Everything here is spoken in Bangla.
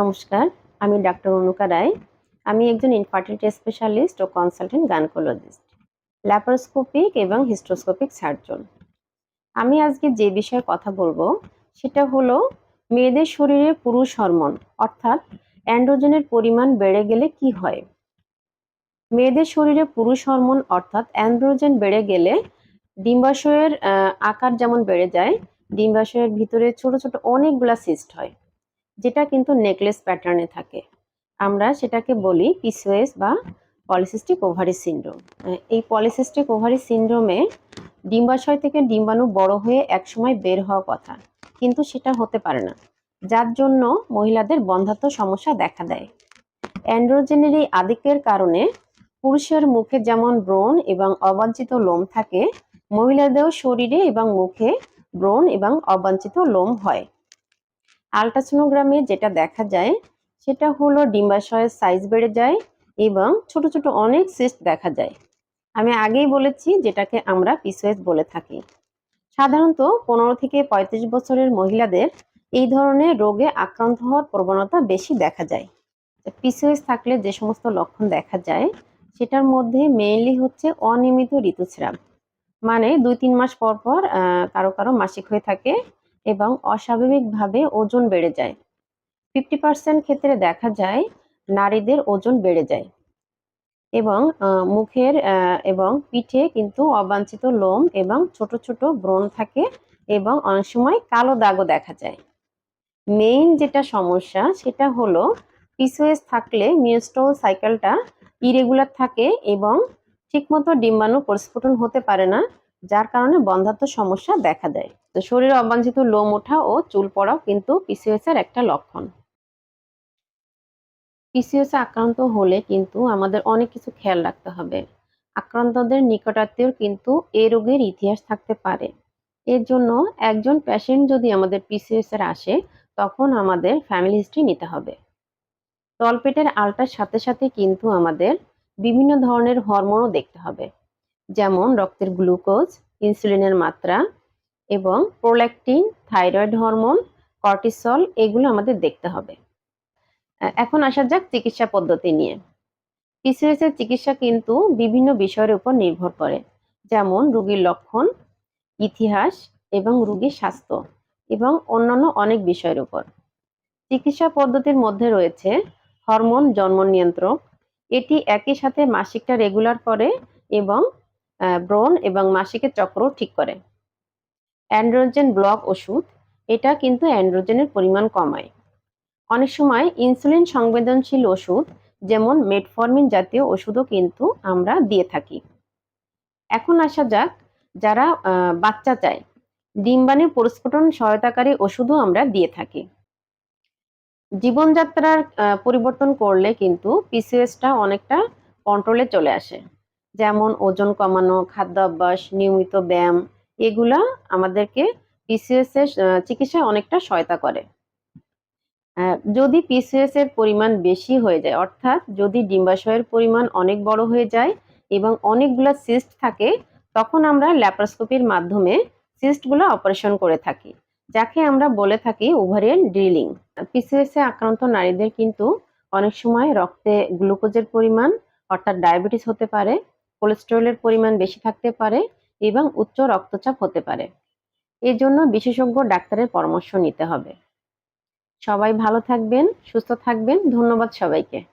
নমস্কার, আমি ডাক্তার অনুকা রায়। আমি একজন ইনফার্টিলিটি স্পেশালিস্ট ও কনসালটেন্ট গানকোলজিস্ট ল্যাপারোস্কোপিক এবং হিস্ট্রোস্কোপিক সার্জন আমি আজকে যে বিষয়ে কথা বলব, সেটা হলো মেয়েদের শরীরে পুরুষ হরমোন, অর্থাৎ অ্যান্ড্রোজেনের পরিমাণ বেড়ে গেলে কি হয়? মেয়েদের শরীরে পুরুষ হরমোন, অর্থাৎ অ্যান্ড্রোজেন বেড়ে গেলে ডিম্বাশয়ের আকার যেমন বেড়ে যায় ডিম্বাশয়ের ভিতরে ছোট ছোট অনেকগুলা সিস্ট হয়। যেটা কিন্তু নেকলেস প্যাটার্নে থাকে। আমরা সেটাকে বলি পিসওয়েস বা পলিসিস্টিক ওভারি সিন্ড্রোম। এই পলিসিস্টিক ওভারি সিন্ড্রোমে ডিম্বাশয় থেকে ডিম্বাণু বড় হয়ে একসময় বের হওয়া কথা, কিন্তু সেটা হতে পারে না, যার জন্য মহিলাদের বন্ধাত্ম সমস্যা দেখা দেয়। অ্যান্ড্রোজেনের এই আধিক্যের কারণে পুরুষের মুখে যেমন ব্রণ এবং অবাঞ্ছিত লোম থাকে, মহিলাদেরও শরীরে এবং মুখে ব্রণ এবং অবাঞ্ছিত লোম হয়। আলট্রাসোনোগ্রামে যেটা দেখা যায়, সেটা হলো ডিম্বাশয়ের সাইজ বেড়ে যায় এবং ছোট ছোট অনেক সিস্ট দেখা যায়। আমি আগেই বলেছি যেটাকে আমরা পিসওয়েস বলে থাকি। সাধারণত পনেরো থেকে পঁয়ত্রিশ বছরের মহিলাদের এই ধরনের রোগে আক্রান্ত হওয়ার প্রবণতা বেশি দেখা যায়। পিসিওএস থাকলে যে সমস্ত লক্ষণ দেখা যায়, সেটার মধ্যে মেইনলি হচ্ছে অনিয়মিত ঋতুস্রাব। মানে দুই তিন মাস পর পর কারও কারও মাসিক হয়ে থাকে এবং অস্বাভাবিকভাবে ওজন বেড়ে যায়। ফিফটি পার্সেন্ট ক্ষেত্রে দেখা যায় নারীদের ওজন বেড়ে যায় এবং মুখের এবং পিঠে কিন্তু অবাঞ্ছিত লোম এবং ছোট ছোট ব্রণ থাকে এবং অনেক সময় কালো দাগও দেখা যায়। মেইন যেটা সমস্যা সেটা হলো পিসওএস থাকলে মিউস্ট্রল সাইকেলটা ইরেগুলার থাকে এবং ঠিকমতো ডিম্বাণু পরিস্ফুটন হতে পারে না, যার কারণে বন্ধাত্ম সমস্যা দেখা দেয়। তো শরীরে অবাঞ্ছিত লোম ওঠা ও চুল পড়াও কিন্তু পিসিওএস এর একটা লক্ষণ। পিসিওএস আক্রান্ত হলে কিন্তু আমাদের অনেক কিছু খেয়াল রাখতে হবে। আক্রান্তদের নিকটাত্মীয় কিন্তু এ রোগের ইতিহাস থাকতে পারে। এর জন্য একজন পেশেন্ট যদি আমাদের পিসিওএস এর আসে, তখন আমাদের ফ্যামিলি হিস্ট্রি নিতে হবে। তলপেটের আলটার সাথে সাথে কিন্তু আমাদের বিভিন্ন ধরনের হরমোনও দেখতে হবে। যেমন রক্তের গ্লুকোজ ইনসুলিনের মাত্রা এবং প্রোল্যাকটিন থাইরয়েড হরমোন কর্টিসল এগুলো আমাদের দেখতে হবে। এখন আসা যাক চিকিৎসা পদ্ধতি নিয়ে। পিসিএস এর চিকিৎসা কিন্তু বিভিন্ন বিষয়ের উপর নির্ভর করে, যেমন রোগীর লক্ষণ, ইতিহাস এবং রোগীর স্বাস্থ্য এবং অন্যান্য অনেক বিষয়ের উপর। চিকিৎসা পদ্ধতির মধ্যে রয়েছে হরমোন জন্ম নিয়ন্ত্রক। এটি একই সাথে মাসিকটা রেগুলার করে এবং ব্রণ এবং মাসিকের চক্র ঠিক করে। অ্যান্ড্রোজেন ব্লক ওষুধ, এটা কিন্তু অ্যান্ড্রোজেনের পরিমাণ কমায়। অনেক সময় ইনসুলিন সংবেদনশীল ওষুধ, যেমন মেটফর্মিন জাতীয় ওষুধও কিন্তু আমরা দিয়ে থাকি। এখন আসা যাক যারা বাচ্চা চায়। ডিম্বাণুর পরিস্ফুটন সহায়তাকারী ওষুধও আমরা দিয়ে থাকি। জীবনযাত্রার পরিবর্তন করলে কিন্তু পিসিএসটা অনেকটা কন্ট্রোলে চলে আসে। যেমন ওজন কমানো খাদ্য অভ্যাস নিয়মিত ব্যায়াম এগুলা আমাদেরকে পিসিএস এর চিকিৎসায় অনেকটা সহায়তা করে। যদি পিসিএস এর পরিমাণ বেশি হয়ে যায়, অর্থাৎ যদি ডিম্বাশয়ের পরিমাণ অনেক বড় হয়ে যায় এবং অনেকগুলা সিস্ট থাকে, তখন আমরা ল্যাপারোস্কোপির মাধ্যমে সিস্টগুলো অপারেশন করে থাকি, যাকে আমরা বলে থাকি ওভারিয়ান ড্রিলিং পিসিএস আক্রান্ত নারীদের কিন্তু অনেক সময় রক্তে গ্লুকোজের পরিমাণ, অর্থাৎ ডায়াবেটিস হতে পারে কোলেস্টেরলের পরিমাণ বেশি থাকতে পারে এবং উচ্চ রক্তচাপ হতে পারে। এজন্য জন্য বিশেষজ্ঞ ডাক্তারের পরামর্শ নিতে হবে। সবাই ভালো থাকবেন, সুস্থ থাকবেন। ধন্যবাদ সবাইকে।